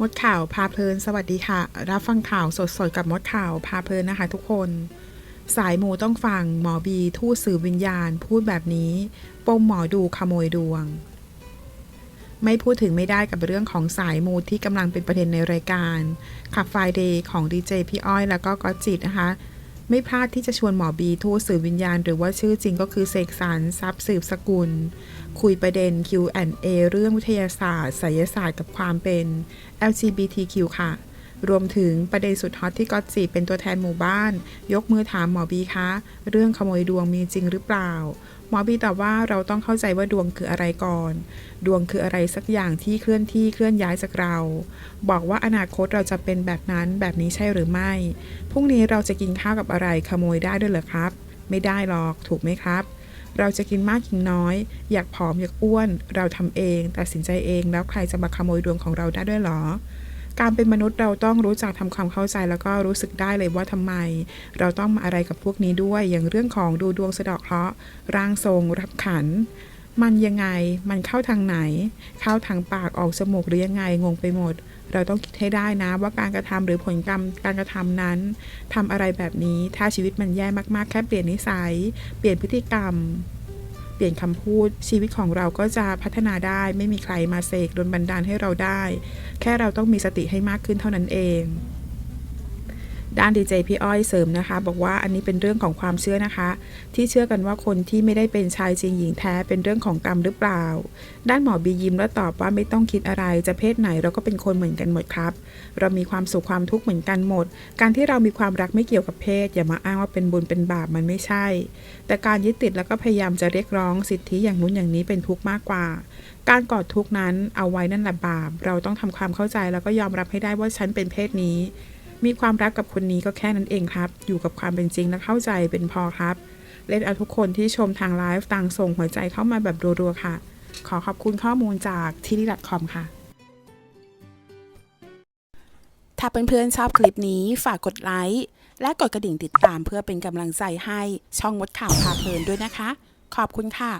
มดข่าวพาเพลิน สวัสดีค่ะ รับฟังข่าวสดๆกับมดข่าวพาเพลินนะคะ ทุกคน สายมูต้องฟังหมอบีทูตสื่อวิญญาณ พูดแบบนี้ปมหมอดูขโมยดวง ไม่พูดถึงไม่ได้กับเรื่องของสายมูที่กำลังเป็นประเด็นในรายการขับไฟเดย์ของดีเจพี่อ้อยแล้วก็ก๊อตจิตนะคะ ไม่พลาดที่จะชวนหมอบีทูตสื่อวิญญาณ หรือว่าชื่อจริงก็คือเสกสรรทรัพย์สืบสกุล คุยประเด็น Q&A เรื่องวิทยาศาสตร์ไสยศาสตร์กับความเป็น LGBTQ ค่ะ รวมถึงประเด็นสุดฮอตที่ก๊อตจีเป็นตัวแทนหมู่บ้าน ยกมือถามหมอบีคะ เรื่องขโมยดวงมีจริงหรือเปล่า หมอบีตอบว่าเราต้องเข้าใจว่าดวงคืออะไรก่อน ดวงคืออะไรสักอย่างที่เคลื่อนที่เคลื่อนย้ายจากเรา บอกว่าอนาคตเราจะเป็นแบบนั้นแบบนี้ใช่หรือไม่ พรุ่งนี้เราจะกินข้าวกับอะไรขโมยได้ด้วยเหรอครับ ไม่ได้หรอกถูกไหมครับเราจะกินมากกินน้อย อยากผอมอยากอ้วน เราทำเอง ตัดสินใจเองแล้วใครจะมาขโมยดวงของเราได้ด้วยหรอ การเป็นมนุษย์เราต้องรู้จักทำความเข้าใจแล้วก็รู้สึกได้เลยว่าทำไม เราต้องมาอะไรกับพวกนี้ด้วยอย่างเรื่องของดูดวงสะดาะเคราะห์ร่างทรง รับขัน มันยังไงมันเข้าทางไหน เข้าทางปากออกจมูกหรือยังไงงงไปหมด เราต้องคิดให้ได้นะว่าการกระทำหรือผลกรรมการกระทำนั้นทำอะไรแบบนี้ถ้าชีวิตมันแย่มากๆแค่เปลี่ยนนิสัย เปลี่ยนพฤติกรรม ปลี่ยนคำพูดชีวิตของเราก็จะพัฒนาได้ ไม่มีใครมาเสกโดนบันดาลให้เราได้ แค่เราต้องมีสติให้มากขึ้นเท่านั้นเอง ด้านดีเจพี่อ้อยเสริมนะคะ บอกว่าอันนี้เป็นเรื่องของความเชื่อนะคะ ที่เชื่อกันว่าคนที่ไม่ได้เป็นชายจริงหญิงแท้เป็นเรื่องของกรรมหรือเปล่า ด้านหมอบียิ้มแล้วตอบว่าไม่ต้องคิดอะไรจะเพศไหนเราก็เป็นคนเหมือนกันหมดครับ เรามีความสุขความทุกข์เหมือนกันหมด การที่เรามีความรักไม่เกี่ยวกับเพศ อย่ามาอ้างว่าเป็นบุญเป็นบาปมันไม่ใช่ แต่การยึดติดแล้วก็พยายามจะเรียกร้องสิทธิอย่างนู้นอย่างนี้เป็นทุกข์มากกว่า การกอดทุกข์นั้นเอาไว้นั่นแหละบาปเราต้องทำความเข้าใจแล้วก็ยอมรับให้ได้ว่าฉันเป็นเพศนี้ มีความรักกับคนนี้ก็แค่นั้นเองครับ อยู่กับความเป็นจริงและเข้าใจเป็นพอครับ เล่นเอาทุกคนที่ชมทางไลฟ์ต่างส่งหัวใจเข้ามาแบบรัวๆค่ะ ขอขอบคุณข้อมูลจากที่นี่ .com ค่ะ ถ้าเพื่อนๆชอบคลิปนี้ฝากกดไลค์และกดกระดิ่งติดตามเพื่อเป็นกำลังใจให้ช่องมดข่าวพาเพลินด้วยนะคะ ขอบคุณค่ะ